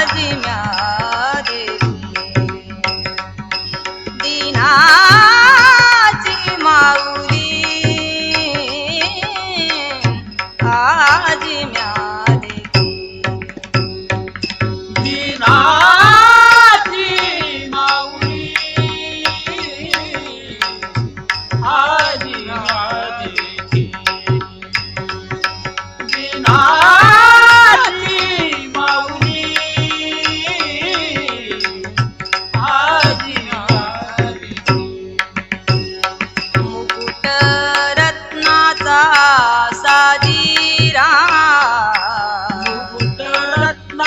Marry ದೀನಾ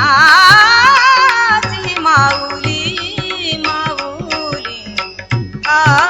नाची माऊली माऊली. आ